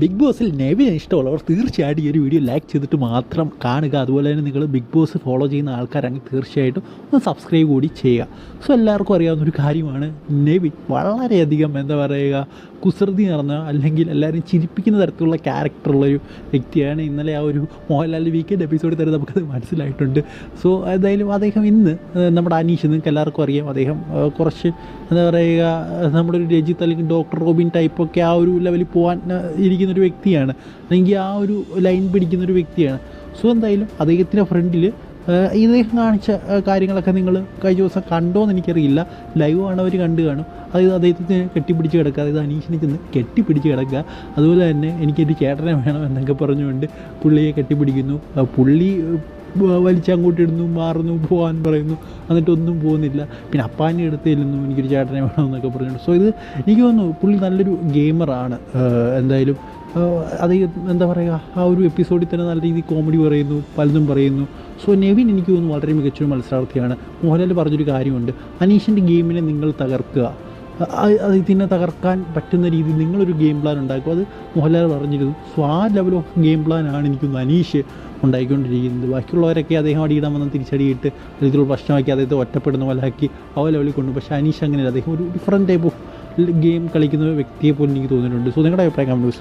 Big ബോസിൽ നെവിനെ ഇഷ്ടമുള്ളവർ തീർച്ചയായിട്ടും ഈ ഒരു വീഡിയോ ലൈക്ക് ചെയ്തിട്ട് മാത്രം കാണുക. അതുപോലെ തന്നെ നിങ്ങൾ ബിഗ് ബോസ് ഫോളോ ചെയ്യുന്ന ആൾക്കാരാണെങ്കിൽ തീർച്ചയായിട്ടും ഒന്ന് സബ്സ്ക്രൈബ് കൂടി ചെയ്യുക. സോ എല്ലാവർക്കും അറിയാവുന്ന ഒരു കാര്യമാണ് നെവിൻ വളരെയധികം എന്താ പറയുക കുസൃതി നിറഞ്ഞ അല്ലെങ്കിൽ എല്ലാവരും ചിരിപ്പിക്കുന്ന തരത്തിലുള്ള ക്യാരക്ടറുള്ളൊരു വ്യക്തിയാണ് ഇന്നലെ ആ ഒരു മോഹൻലാൽ വീക്കെൻഡ് എപ്പിസോഡിൽ തന്നെ നമുക്കത് മനസ്സിലായിട്ടുണ്ട്. സോ എന്തായാലും അദ്ദേഹം ഇന്ന് നമ്മുടെ അനീഷ് നിങ്ങൾക്ക് എല്ലാവർക്കും അറിയാം. അദ്ദേഹം കുറച്ച് എന്താ പറയുക നമ്മുടെ ഒരു രജിത്ത് അല്ലെങ്കിൽ ഡോക്ടർ റോബിൻ ടൈപ്പൊക്കെ ആ ഒരു ലെവലിൽ പോകാൻ ഏഹ്, ഒരു വ്യക്തിയാണ്. അല്ലെങ്കിൽ ആ ഒരു ലൈൻ പിടിക്കുന്ന ഒരു വ്യക്തിയാണ്. സോ എന്തായാലും അദ്ദേഹത്തിന്റെ ഫ്രണ്ടിൽ ഇദ്ദേഹം കാണിച്ച കാര്യങ്ങളൊക്കെ നിങ്ങൾ കഴിഞ്ഞ ദിവസം കണ്ടോ എന്ന് എനിക്കറിയില്ല ലൈവ് ആണവർ കണ്ടു കാണും. അതായത് അദ്ദേഹത്തിന് കെട്ടിപ്പിടിച്ച് കിടക്കുക. അതായത് അനീഷിനെ ചെന്ന് കെട്ടിപ്പിടിച്ച് കിടക്കുക. അതുപോലെ തന്നെ എനിക്കൊരു ചേട്ടനെ വേണം എന്നൊക്കെ പറഞ്ഞുകൊണ്ട് പുള്ളിയെ കെട്ടിപ്പിടിക്കുന്നു. പുള്ളി ഏഹ്, വലിച്ചങ്ങോട്ട് ഇടുന്നു മാറുന്നു പോകാൻ പറയുന്നു. എന്നിട്ടൊന്നും പോകുന്നില്ല. പിന്നെ അപ്പാനെ അടുത്ത് ചെല്ലുന്നു എനിക്കൊരു ചേട്ടനെ വേണം എന്നൊക്കെ പറഞ്ഞിട്ട്. സോ ഇത് എനിക്ക് തോന്നുന്നു പുള്ളി നല്ലൊരു ഗെയിമറാണ്. എന്തായാലും അത് എന്താ പറയുക ആ ഒരു എപ്പിസോഡിൽ തന്നെ നല്ല രീതിയിൽ കോമഡി പറയുന്നു പലതും പറയുന്നു. സോ നെവിൻ എനിക്ക് തോന്നുന്നു വളരെ മികച്ചൊരു മത്സരാർത്ഥിയാണ്. മോഹൻലാൽ പറഞ്ഞൊരു കാര്യമുണ്ട്. അനീഷിന്റെ ഗെയിമിനെ നിങ്ങൾ തകർക്കുക. അത് ഇതിനെ തകർക്കാൻ പറ്റുന്ന രീതിയിൽ നിങ്ങളൊരു ഗെയിം പ്ലാൻ ഉണ്ടാക്കും അത് മോഹൻലാൽ പറഞ്ഞിരുന്നു. സോ ആ ലെവൽ ഓഫ് ഗെയിം പ്ലാനാണ് എനിക്കൊന്ന് അനീഷ്. ഉണ്ടായിക്കൊണ്ടിരിക്കുന്നത്. ബാക്കിയുള്ളവരൊക്കെ അദ്ദേഹം അടിയിടാൻ വന്ന് തിരിച്ചടിയിട്ട് ഇതിലുള്ള പ്രശ്നമാക്കി അദ്ദേഹത്തെ ഒറ്റപ്പെടുന്ന പോലെ ആക്കി ആ ലെവലിൽ കൊണ്ടു പക്ഷേ അനീഷ് അങ്ങനെയല്ല. അദ്ദേഹം ഒരു ഡിഫറെന്റ് ടൈപ്പ് ഓഫ് ഗെയിം കളിക്കുന്ന വ്യക്തിയെ പോലും എനിക്ക് തോന്നിയിട്ടുണ്ട്. സോ നിങ്ങളുടെ അഭിപ്രായം കമന്റ്